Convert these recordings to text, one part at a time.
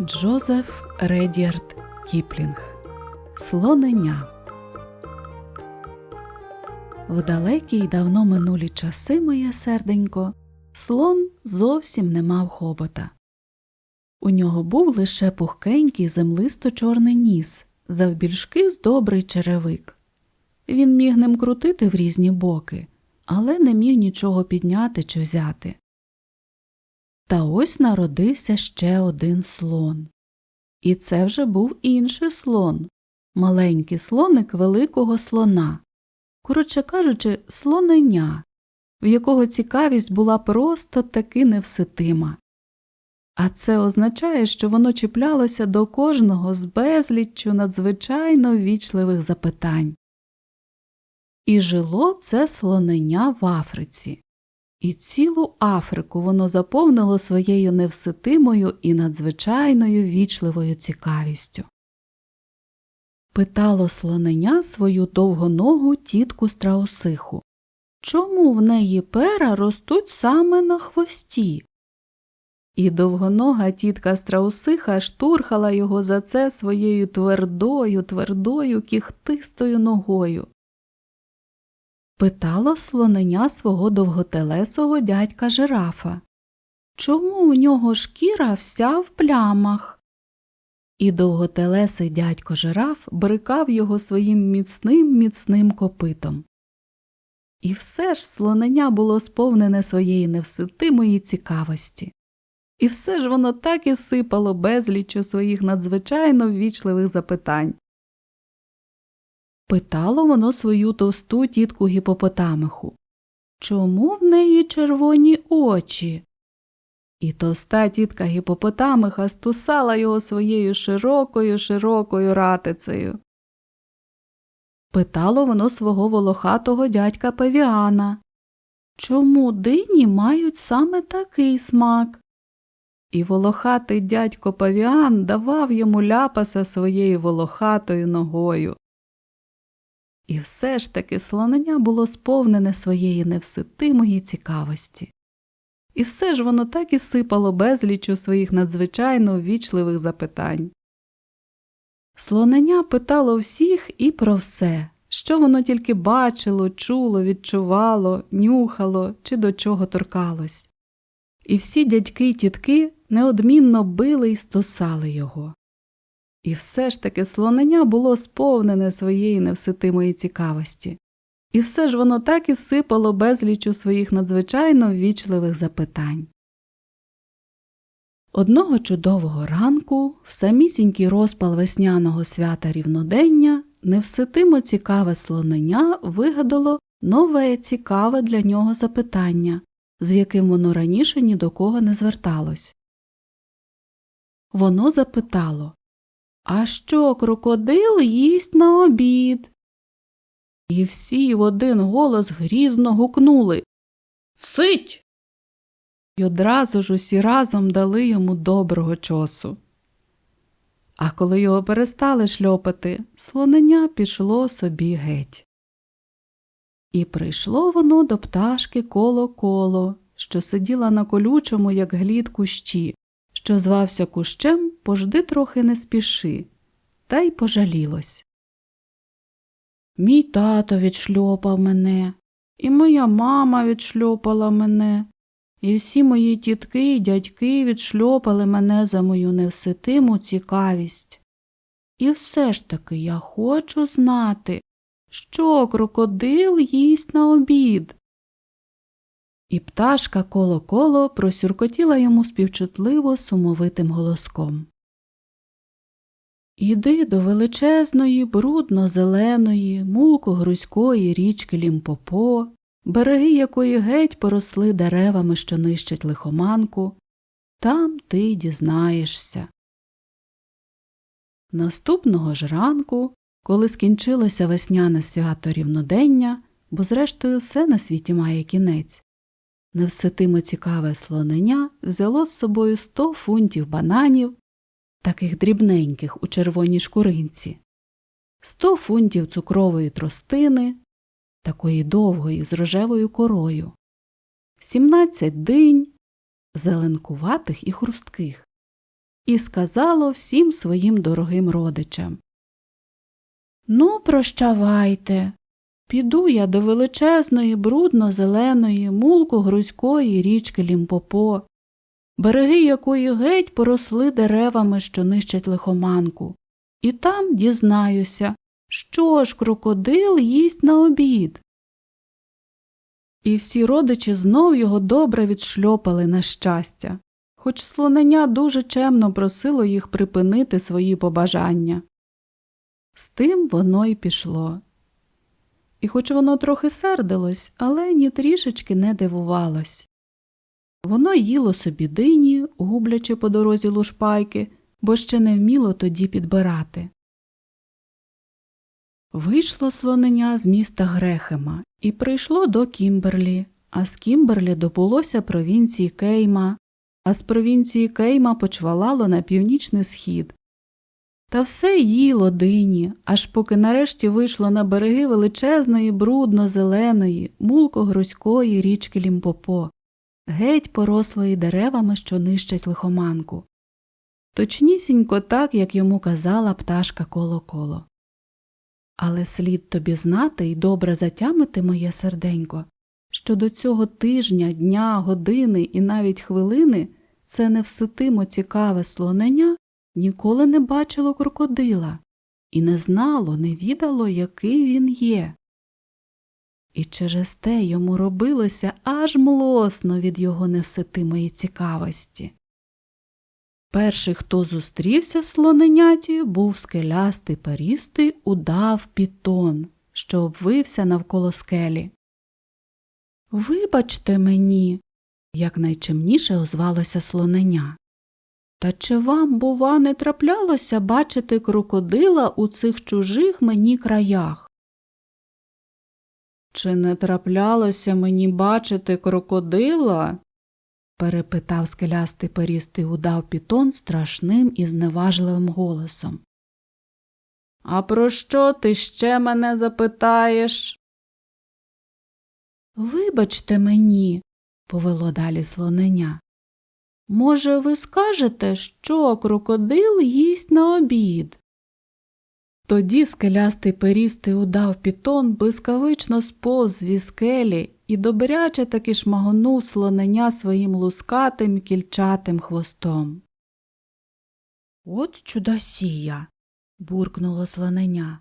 Джозеф Редіард Кіплінг Слонення В далекі й давно минулі часи, моє серденько, слон зовсім не мав хобота. У нього був лише пухкенький землисто чорний ніс, завбільшки з добрий черевик. Він міг ним крутити в різні боки, але не міг нічого підняти чи взяти. Та ось народився ще один слон. І це вже був інший слон, маленький слоник великого слона, коротше кажучи, слоненя, в якого цікавість була просто таки невситима. А це означає, що воно чіплялося до кожного з безліччю надзвичайно ввічливих запитань. І жило це слоненя в Африці. І цілу Африку воно заповнило своєю невситимою і надзвичайною вічливою цікавістю. Питало слоненя свою довгоногу тітку страусиху Чому в неї пера ростуть саме на хвості? І довгонога тітка страусиха штурхала його за це своєю твердою, твердою, кіхтистою ногою. Питало слоненя свого довготелесого дядька жирафа. Чому в нього шкіра вся в плямах? І довготелесий дядько жираф брикав його своїм міцним міцним копитом. І все ж слоненя було сповнене своєї невситимої цікавості. І все ж воно так і сипало безлічу своїх надзвичайно ввічливих запитань. Питало воно свою товсту тітку гіпопотамиху Чому в неї червоні очі? І товста тітка гіпопотамиха стусала його своєю широкою широкою ратицею. Питало воно свого волохатого дядька Павіана Чому дині мають саме такий смак? І волохатий дядько Павіан давав йому ляпаса своєю волохатою ногою. І все ж таки слонення було сповнене своєї невситимої цікавості. І все ж воно так і сипало безлічу своїх надзвичайно ввічливих запитань. Слонення питало всіх і про все, що воно тільки бачило, чуло, відчувало, нюхало чи до чого торкалось. І всі дядьки й тітки неодмінно били й стосали його. І все ж таки слонення було сповнене своєї невситимої цікавості, і все ж воно так і сипало безлічу своїх надзвичайно ввічливих запитань. Одного чудового ранку, в самісінький розпал весняного свята рівнодення, невситимо цікаве слонення вигадало нове цікаве для нього запитання, з яким воно раніше ні до кого не зверталось. Воно запитало А що крокодил їсть на обід? І всі в один голос грізно гукнули Цить. І одразу ж усі разом дали йому доброго чосу. А коли його перестали шльопати, слонення пішло собі геть. І прийшло воно до пташки коло коло, що сиділа на колючому, як глід кущі, що звався кущем пожди трохи не спіши, та й пожалілось. Мій тато відшльопав мене, і моя мама відшльопала мене, і всі мої тітки й дядьки відшльопали мене за мою невситиму цікавість. І все ж таки я хочу знати, що крокодил їсть на обід. І пташка коло коло просюркотіла йому співчутливо сумовитим голоском. Іди до величезної, брудно зеленої, мулко грузької річки Лімпопо, береги якої геть поросли деревами, що нищать лихоманку, там ти дізнаєшся. Наступного ж ранку, коли скінчилося весняне свято рівнодення, бо зрештою все на світі має кінець, невситимо цікаве слонення взяло з собою сто фунтів бананів, таких дрібненьких у червоній шкуринці, сто фунтів цукрової тростини, такої довгої з рожевою корою, сімнадцять динь, зеленкуватих і хрустких, і сказало всім своїм дорогим родичам. Ну, прощавайте. Піду я до величезної, брудно-зеленої, мулко-грузької річки Лімпопо, береги якої геть поросли деревами, що нищать лихоманку, і там дізнаюся, що ж крокодил їсть на обід. І всі родичі знов його добре відшльопали на щастя, хоч слонення дуже чемно просило їх припинити свої побажання. З тим воно й пішло. І хоч воно трохи сердилось, але ні трішечки не дивувалось. Воно їло собі дині, гублячи по дорозі лушпайки, бо ще не вміло тоді підбирати. Вийшло слонення з міста Грехема і прийшло до Кімберлі, а з Кімберлі добулося провінції Кейма, а з провінції Кейма почвалало на північний схід. Та все їло дині, аж поки нарешті вийшло на береги величезної, брудно-зеленої, мулко-грузької річки Лімпопо, геть порослої деревами, що нищать лихоманку. Точнісінько так, як йому казала пташка коло-коло. Але слід тобі знати і добре затямити моє серденько, що до цього тижня, дня, години і навіть хвилини це невситимо цікаве слонення ніколи не бачило крокодила і не знало, не відало, який він є. І через те йому робилося аж млосно від його невситимої цікавості. Перший, хто зустрівся слоненяті, був скелястий перістий удав пітон, що обвився навколо скелі. Вибачте мені, якнайчемніше озвалося слоненя. Та чи вам, бува, не траплялося бачити крокодила у цих чужих мені краях? Чи не траплялося мені бачити крокодила? перепитав скелястий перістий удав пітон страшним і зневажливим голосом. А про що ти ще мене запитаєш? Вибачте мені, повело далі слоненя. Може, ви скажете, що крокодил їсть на обід? Тоді скелястий перістий удав пітон блискавично сповз зі скелі і добряче таки шмагонув слонення своїм лускатим кільчатим хвостом. От чудосія. буркнуло слонення.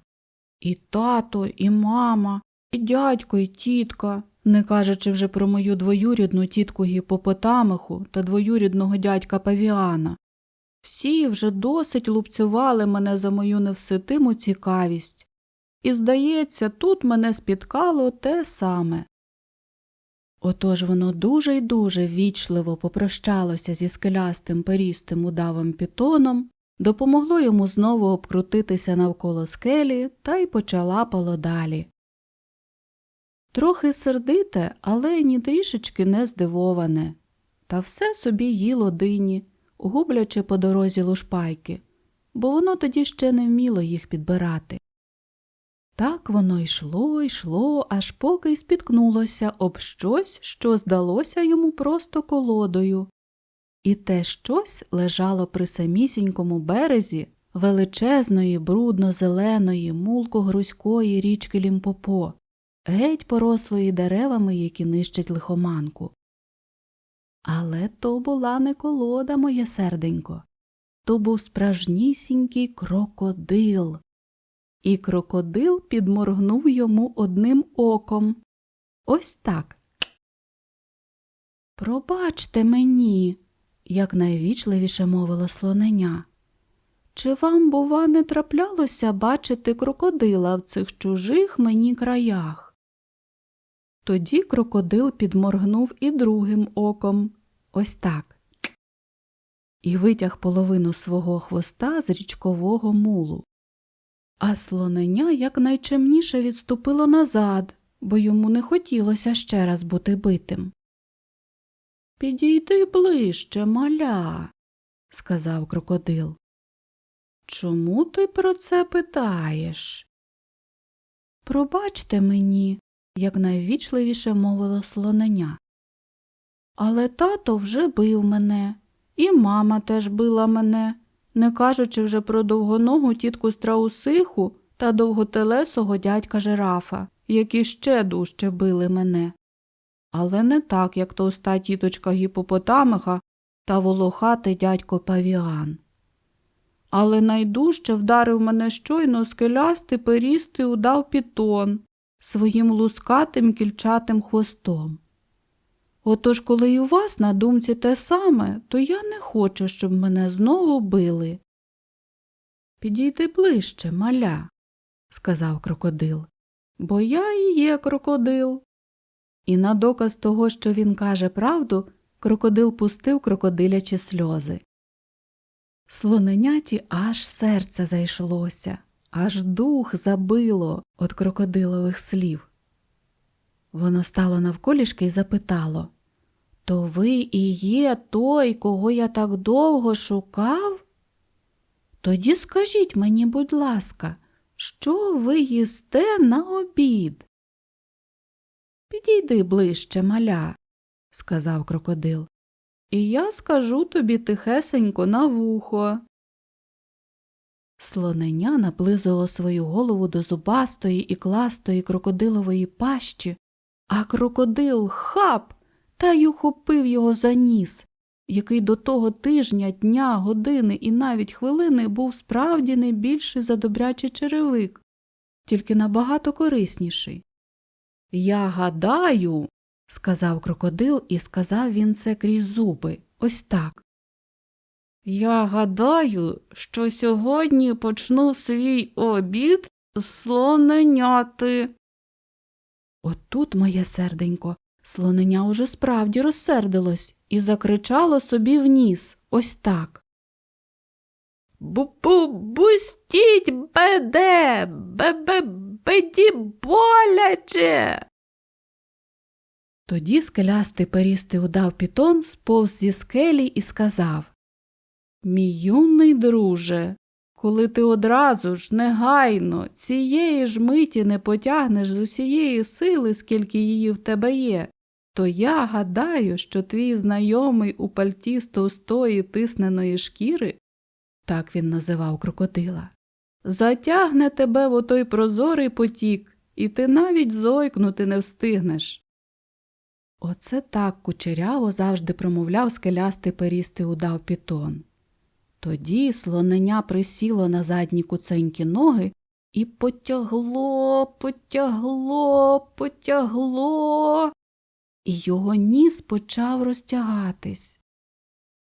І тато, і мама, і дядько, і тітка, не кажучи вже про мою двоюрідну тітку гіпопотамиху та двоюрідного дядька Павіана. Всі вже досить лупцювали мене за мою невситиму цікавість, і, здається, тут мене спіткало те саме. Отож воно дуже й дуже ввічливо попрощалося зі скелястим перістим удавим пітоном, допомогло йому знову обкрутитися навколо скелі та й почалапало далі. Трохи сердите, але ні трішечки не здивоване, та все собі їло дині, гублячи по дорозі лушпайки, бо воно тоді ще не вміло їх підбирати. Так воно йшло, йшло, аж поки й спіткнулося об щось, що здалося йому просто колодою. І те щось лежало при самісінькому березі величезної, брудно-зеленої, мулко-грузької річки Лімпопо, геть порослої деревами, які нищать лихоманку. Але то була не колода, моє серденько, то був справжнісінький крокодил. І крокодил підморгнув йому одним оком. Ось так. Пробачте мені, якнайвічливіше мовило слонення. Чи вам, бува, не траплялося бачити крокодила в цих чужих мені краях? Тоді крокодил підморгнув і другим оком. Ось так. І витяг половину свого хвоста з річкового мулу. А слонення якнайчемніше відступило назад, бо йому не хотілося ще раз бути битим. Підійди ближче, маля, сказав крокодил. Чому ти про це питаєш? Пробачте мені, якнайвічливіше мовило слонення. Але тато вже бив мене, І мама теж била мене, не кажучи вже про довгоногу тітку страусиху та довготелесого дядька жирафа, які ще дужче били мене. Але не так, як товста тіточка гіпопотамиха та волохатий дядько павіан. Але найдужче вдарив мене щойно скелястий перістий удав пітон своїм лускатим кільчатим хвостом. Отож, коли і у вас на думці те саме, то я не хочу, щоб мене знову били. Підійди ближче, маля, сказав крокодил, бо я і є крокодил. І на доказ того, що він каже правду, крокодил пустив крокодилячі сльози. Слоненяті аж серце зайшлося, аж дух забило від крокодилових слів. Воно стало навколішки і запитало То ви і є той, кого я так довго шукав? Тоді скажіть мені, будь ласка, що ви їсте на обід? Підійди ближче, маля, сказав крокодил, і я скажу тобі тихесенько на вухо. Слоненя наблизило свою голову до зубастої і кластої крокодилової пащі, а крокодил хап та й ухопив його за ніс, який до того тижня, дня, години і навіть хвилини був справді не більший за добрячий черевик, тільки набагато корисніший. Я гадаю, сказав крокодил, і сказав він це крізь зуби, ось так. Я гадаю, що сьогодні почну свій обід з слоненяти. Отут, моє серденько, слоненя уже справді розсердилось і закричало собі в ніс ось так. Бу-бу-бустіть беде, бе-бе-беді боляче. Тоді скелястий перістий удав пітон сповз зі скелі і сказав Мій юний друже, коли ти одразу ж негайно цієї ж миті не потягнеш з усієї сили, скільки її в тебе є, то я гадаю, що твій знайомий у пальті з товстої тисненої шкіри, так він називав крокодила, затягне тебе в отой прозорий потік, і ти навіть зойкнути не встигнеш. Оце так кучеряво завжди промовляв скелястий перістий удав пітон. Тоді слоненя присіло на задні куценькі ноги і потягло, потягло, потягло, і його ніс почав розтягатись.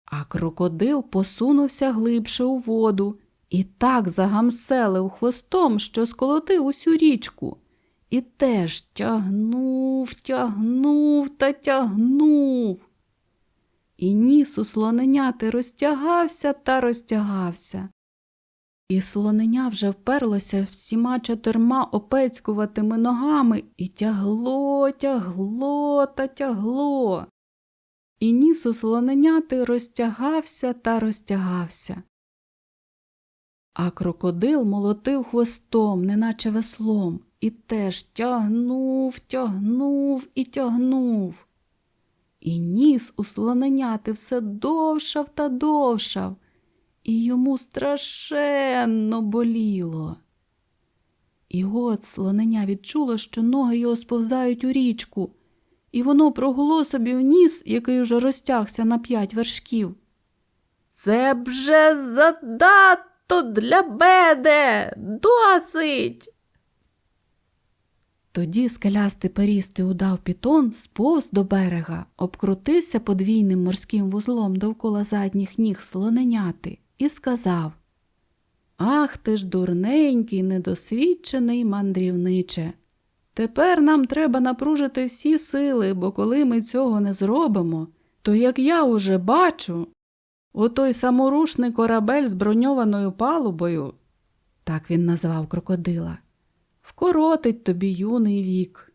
А крокодил посунувся глибше у воду і так загамселив хвостом, що сколотив усю річку. І теж тягнув, тягнув та тягнув. І ніс у слоненяти розтягався та розтягався. І слоненя вже вперлося всіма чотирма опецькуватими ногами і тягло, тягло та тягло. І ніс у слоненяти розтягався та розтягався. А крокодил молотив хвостом, неначе веслом, і теж тягнув, тягнув і тягнув. І ніс у слоненяти все довшав та довшав, і йому страшенно боліло. І от слоненя відчуло, що ноги його сповзають у річку, і воно прогуло собі в ніс, який уже розтягся на п'ять вершків. Це б же задато для беде, досить. Тоді скелястий перістий удав пітон сповз до берега, обкрутився подвійним морським вузлом довкола задніх ніг слоненяти і сказав Ах ти ж дурненький, недосвідчений мандрівниче. Тепер нам треба напружити всі сили, бо коли ми цього не зробимо, то, як я уже бачу, отой саморушний корабель з броньованою палубою, так він назвав крокодила, вкоротить тобі юний вік.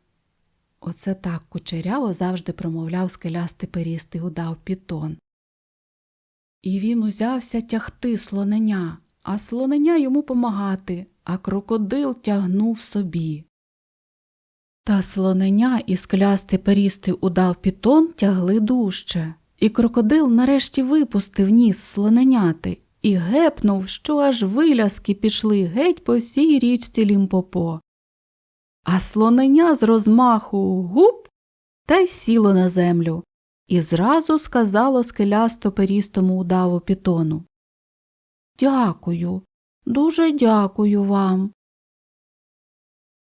Оце так кучеряво завжди промовляв скелястий перістий удав пітон. І він узявся тягти слоненя, а слоненя йому помагати, а крокодил тягнув собі. Та слоненя і склястий перістий удав пітон тягли дужче, І крокодил нарешті випустив ніс слоненяти і гепнув, що аж виляски пішли геть по всій річці Лімпопо. А слоненя з розмаху гуп та й сіло на землю і зразу сказало скелясто перістому удаву пітону. Дякую, дуже дякую вам.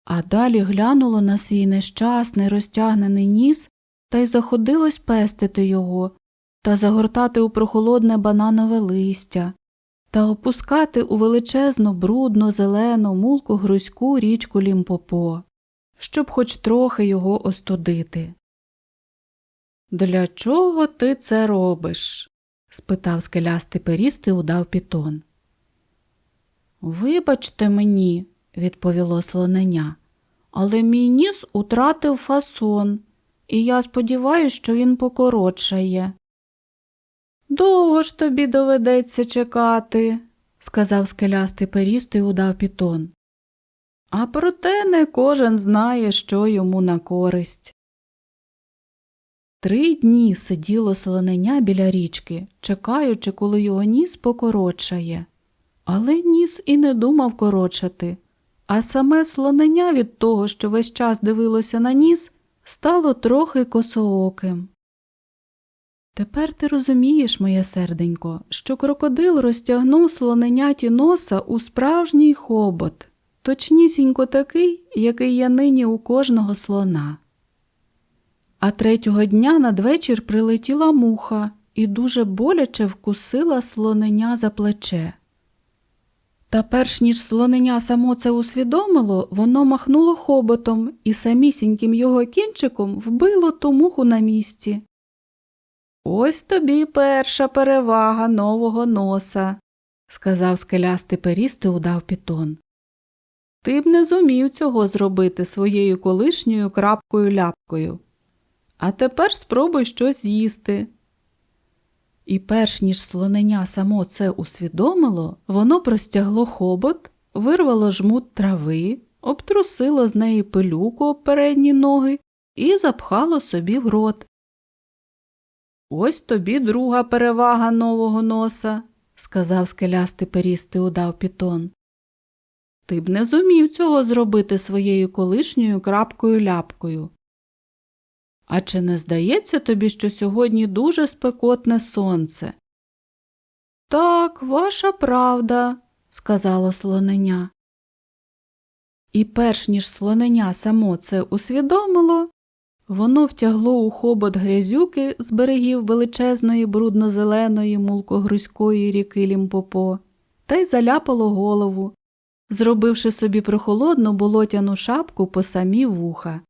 А далі глянуло на свій нещасний розтягнений ніс та й заходилось пестити його та загортати у прохолодне бананове листя та опускати у величезну брудну зелену мулку грузьку річку Лімпопо, щоб хоч трохи його остудити. Для чого ти це робиш? спитав скелястий перістий удав пітон. Вибачте мені, відповіло слоненя, але мій ніс утратив фасон, і я сподіваюся, що він покоротшає. Довго ж тобі доведеться чекати, сказав скелястий перістий удав пітон. А проте не кожен знає, що йому на користь. Три дні сиділо солоненя біля річки, чекаючи, коли його ніс покоротшає. Але ніс і не думав коротшати, а саме слоненя від того, що весь час дивилося на ніс, стало трохи косооким. Тепер ти розумієш, моє серденько, що крокодил розтягнув слоненяті носа у справжній хобот, точнісінько такий, який є нині у кожного слона. А третього дня надвечір прилетіла муха і дуже боляче вкусила слоненя за плече. Та перш ніж слоненя само це усвідомило, воно махнуло хоботом і самісіньким його кінчиком вбило ту муху на місці. Ось тобі перша перевага нового носа, сказав скелястий перістий удав пітон. Ти б не зумів цього зробити своєю колишньою крапкою ляпкою. А тепер спробуй щось з'їсти. І перш ніж слоненя само це усвідомило, воно простягло хобот, вирвало жмут трави, обтрусило з неї пилюку об передні ноги і запхало собі в рот. Ось тобі друга перевага нового носа, сказав скелястий перістий удав пітон. Ти б не зумів цього зробити своєю колишньою крапкою ляпкою. А чи не здається тобі, що сьогодні дуже спекотне сонце? Так, ваша правда, сказало слоненя. І перш ніж слоненя само це усвідомило, воно втягло у хобот грязюки з берегів величезної брудно-зеленої мулкогрузької ріки Лімпопо та й заляпало голову, зробивши собі прохолодну болотяну шапку по самі вуха.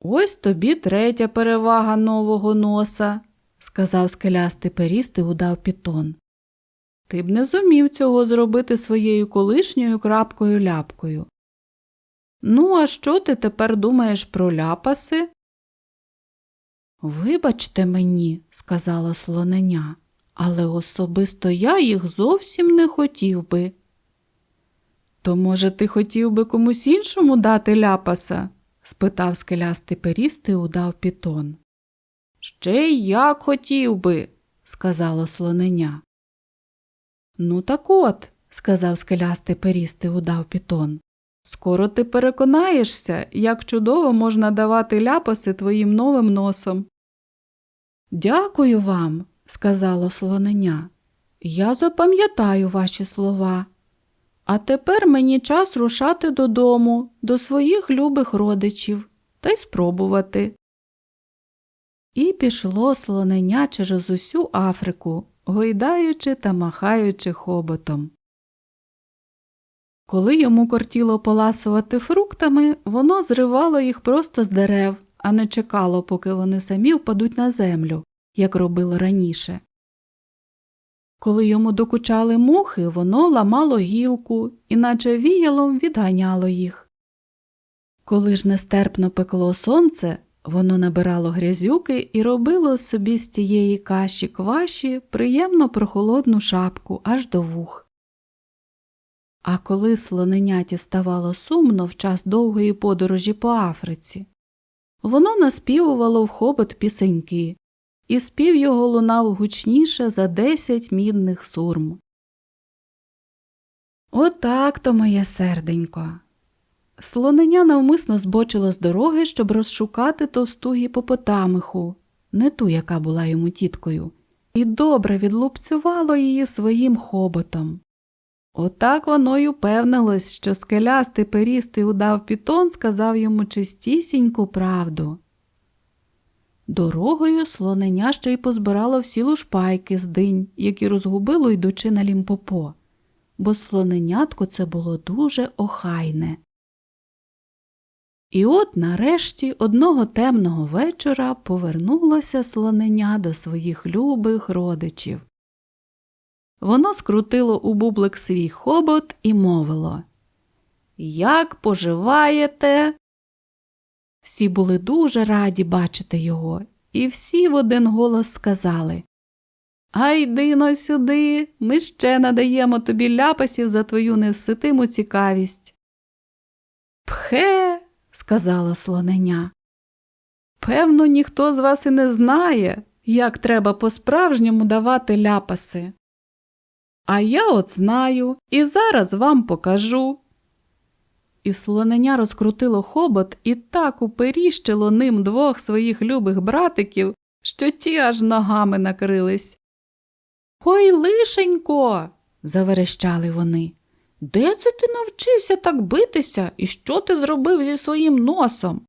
Ось тобі третя перевага нового носа, сказав скелястий перістий удав пітон. Ти б не зумів цього зробити своєю колишньою крапкою ляпкою. Ну, а що ти тепер думаєш про ляпаси? Вибачте мені, сказала слоненя, але особисто я їх зовсім не хотів би. То, може, ти хотів би комусь іншому дати ляпаса? спитав скелястий перістий удав пітон. Ще й як хотів би, сказало слоненя. Ну, так от, сказав скелястий перістий удав пітон. Скоро ти переконаєшся, як чудово можна давати ляпаси твоїм новим носом. Дякую вам, сказало слоненя. Я запам'ятаю ваші слова. А тепер мені час рушати додому, до своїх любих родичів, та й спробувати. І пішло слоненя через усю Африку, гойдаючи та махаючи хоботом. Коли йому кортіло поласувати фруктами, воно зривало їх просто з дерев, а не чекало, поки вони самі впадуть на землю, як робило раніше. Коли йому докучали мухи, воно ламало гілку, іначе віялом відганяло їх. Коли ж нестерпно пекло сонце, воно набирало грязюки і робило собі з тієї каші кваші приємно прохолодну шапку аж до вух. А коли слоненяті ставало сумно в час довгої подорожі по Африці, воно наспівувало в хобот пісеньки, і спів його лунав гучніше за десять мідних сурм. Отак то, моє серденько. Слоненя навмисно збочило з дороги, щоб розшукати товсту гіпопотамиху, не ту, яка була йому тіткою, і добре відлупцювало її своїм хоботом. Отак воно й упевнилось, що скелястий перістий удав пітон сказав йому чистісіньку правду. Дорогою слоненя ще й позбирало всі лушпайки з динь, які розгубило йдучи на лімпопо, бо слоненятко це було дуже охайне. І от нарешті одного темного вечора повернулося слоненя до своїх любих родичів. Воно скрутило у бублик свій хобот і мовило Як поживаєте? Всі були дуже раді бачити його, і всі в один голос сказали Айдино сюди, ми ще надаємо тобі ляпасів за твою невситиму цікавість. Пхе, сказала слоненя. Певно, ніхто з вас і не знає, як треба по-справжньому давати ляпаси. А я от знаю і зараз вам покажу. І слоненя розкрутило хобот і так уперіщило ним двох своїх любих братиків, що ті аж ногами накрились. Ой, лишенько. заверещали вони. Де це ти навчився так битися і що ти зробив зі своїм носом?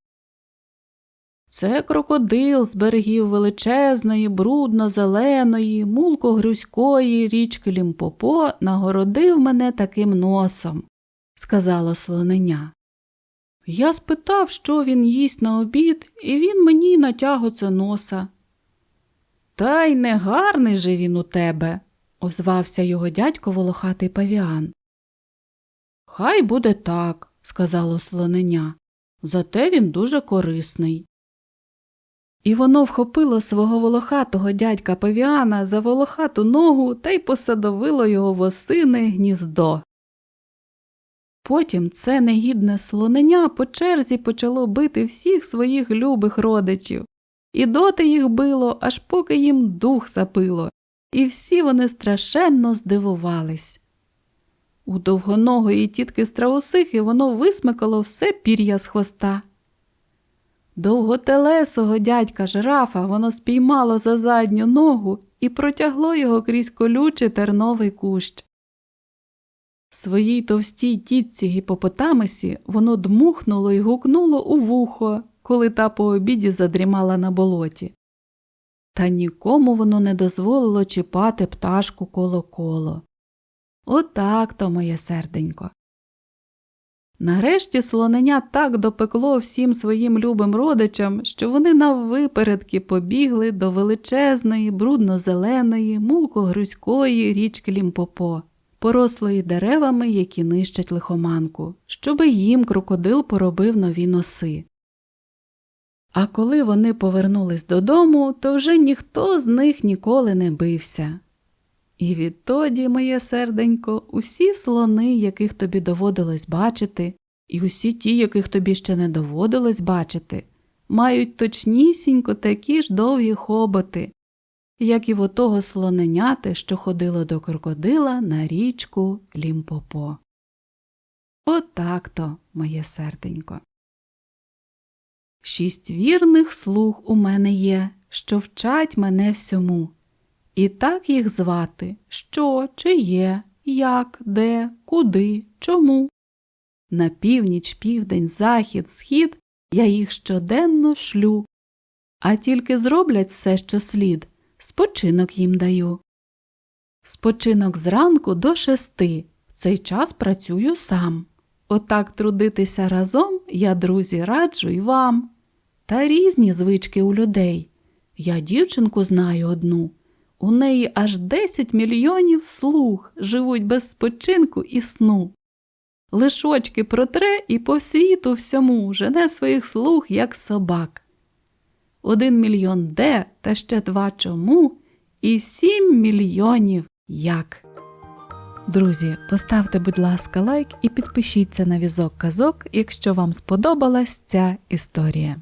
Це крокодил з берегів величезної, брудно-зеленої, мулко-грузької річки Лімпопо нагородив мене таким носом, сказала слоненя. Я спитав, що він їсть на обід, і він мені натяг оце носа. Та й не гарний же він у тебе, озвався його дядько волохатий павіан. Хай буде так, сказало слоненя, зате він дуже корисний. І воно вхопило свого волохатого дядька павіана за волохату ногу та й посадовило його в осине гніздо. Потім це негідне слоненя по черзі почало бити всіх своїх любих родичів, і доти їх било, аж поки їм дух запило, і всі вони страшенно здивувались. У довгоногої тітки страусихи воно висмикало все пір'я з хвоста. Довготелесого дядька жирафа воно спіймало за задню ногу і протягло його крізь колючий терновий кущ. Своїй товстій тітці гіпопотамисі воно дмухнуло і гукнуло у вухо, коли та по обіді задрімала на болоті. Та нікому воно не дозволило чіпати пташку коло коло. Отак то, моє серденько. Нарешті слоненя так допекло всім своїм любим родичам, що вони наввипередки побігли до величезної, брудно-зеленої, мулко-грузької річки Лімпопо, порослої деревами, які нищать лихоманку, щоби їм крокодил поробив нові носи. А коли вони повернулись додому, то вже ніхто з них ніколи не бився. І відтоді, моє серденько, усі слони, яких тобі доводилось бачити, і усі ті, яких тобі ще не доводилось бачити, мають точнісінько такі ж довгі хоботи, як і в отого слоненяти, що ходило до крокодила на річку Лімпопо. Отак то, моє серденько. Шість вірних слуг у мене є, що вчать мене всьому. І так їх звати що, чи є, як, де, куди, чому. На північ, південь, захід, схід я їх щоденно шлю, а тільки зроблять все, що слід, спочинок їм даю. Спочинок зранку до шести, в цей час працюю сам. Отак трудитися разом я, друзі, раджу й вам. Та різні звички у людей. Я дівчинку знаю одну. У неї аж 10 мільйонів слуг живуть без спочинку і сну. Лишочки протре і по світу всьому жене своїх слуг, як собак. Один мільйон де та ще два чому, і сім мільйонів як. Друзі, поставте, будь ласка, лайк і підпишіться на візок казок, якщо вам сподобалась ця історія.